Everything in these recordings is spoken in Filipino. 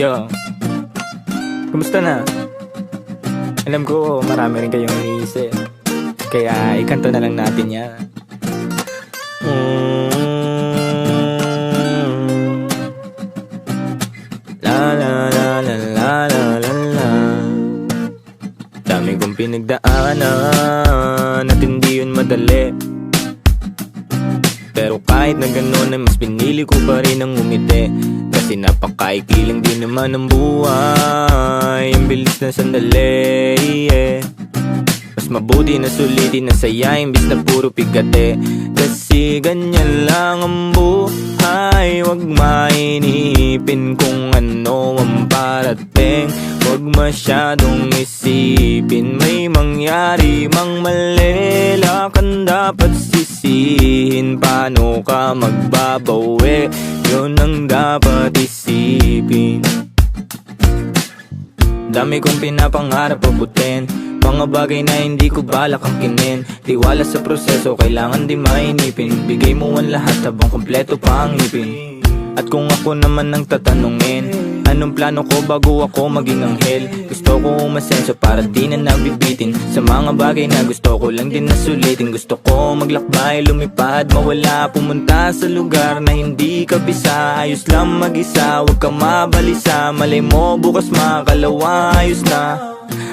Yo, kumusta na? Alam ko marami rin kayong iniisip. Kaya ikanto na lang natin yan. La la la la la la la la Dami kong pinagdaanan At hindi yun madali Pero kahit na ganun ay mas pinili ko pa rin ang umiti Kasi napakaikli din naman ang buhay. Ang bilis na sandali yeah. Mas mabuti na sulitin na saya Imbis na puro pigate Kasi ganyan lang ang buhay. Huwag mainipin kung ano ang parating. Huwag masyadong isipin May mangyari mang mali. Lakan dapat sisihin Paano ka magbabawi Yun ang dapat isipin. Dami kong pinapangarap abutin Mga bagay na hindi ko balak ang kinin Tiwala sa proseso, kailangan di mainipin. Bigay mo ang lahat habang kompleto pa ang ngipin. At kung ako naman ang tatanungin Anong plano ko bago ako maging anghel? Gusto ko umasenso para di na nabibitin Sa mga bagay na gusto ko lang din nasulitin. Gusto ko maglakbay, lumipad, mawala Pumunta sa lugar na hindi ka bisa. Ayos lang mag-isa, huwag ka mabalisa. Malay mo bukas makalawa, ayos na.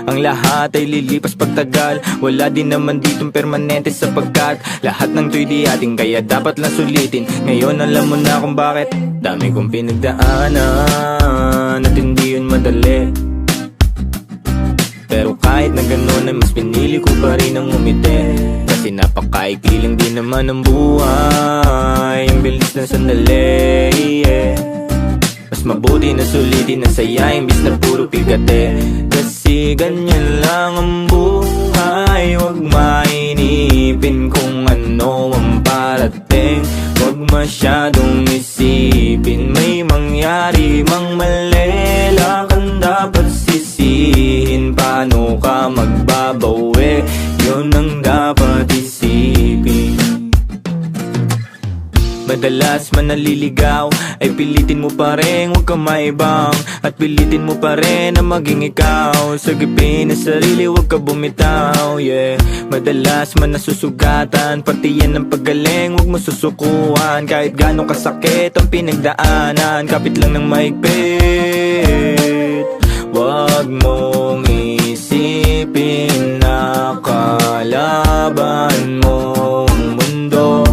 Ang lahat ay lilipas pagtagal. Wala din naman ditong permanente sapagkat Lahat ng to'y di ating kaya dapat lang sulitin. Ngayon alam mo na kung bakit. Dami kong pinagdaanan At hindi yun madali Pero kahit na ganun ay mas pinili ko pa rin ang umiti. Kasi napakaikli lang din naman ang buhay. Ang bilis na sandali yeah. Mas mabuti na sulitin na saya Imbis na puro pigate. Kasi ganyan lang ang buhay. Huwag mainipin kung ano ang parating. Huwag masyadong isipin May mangyari mang Yun ang dapat isipin. Madalas man naliligaw Ay pilitin mo pa rin huwag ka maibang. At pilitin mo pa rin na maging ikaw. Sagipin na sarili huwag ka bumitaw yeah. Madalas man nasusugatan Pati yan ang paggaling huwag mo susukuhan Kahit gano'ng kasakit ang pinagdaanan Kapit lang ng maigpit. Huwag mong kalaban mong mundo.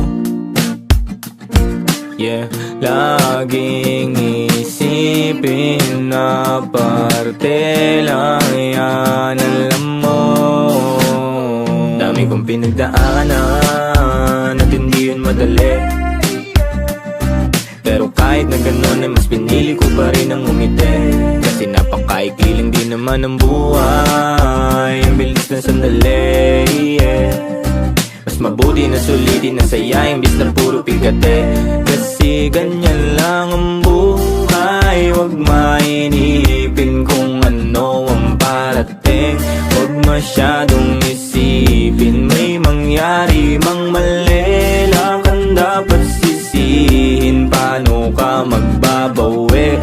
Yeah, laging isipin na parte lang yan Alam mo. Dami kong pinagdaanan At hindi yun madali. Pero kahit na ganun ay mas pinili ko pa rin ang umiti. Kasi napakaikli lang din naman ang buhay ay bilis ng sandali yeah. Mas mabuti na sulitin ang saya imbis na puro pigate. Kasi ganyan lang ang buhay Huwag mainipin kung ano ang parating. Huwag masyadong isipin may mangyari mang mali. Lang kang dapat sisihin paano ka magbabawi?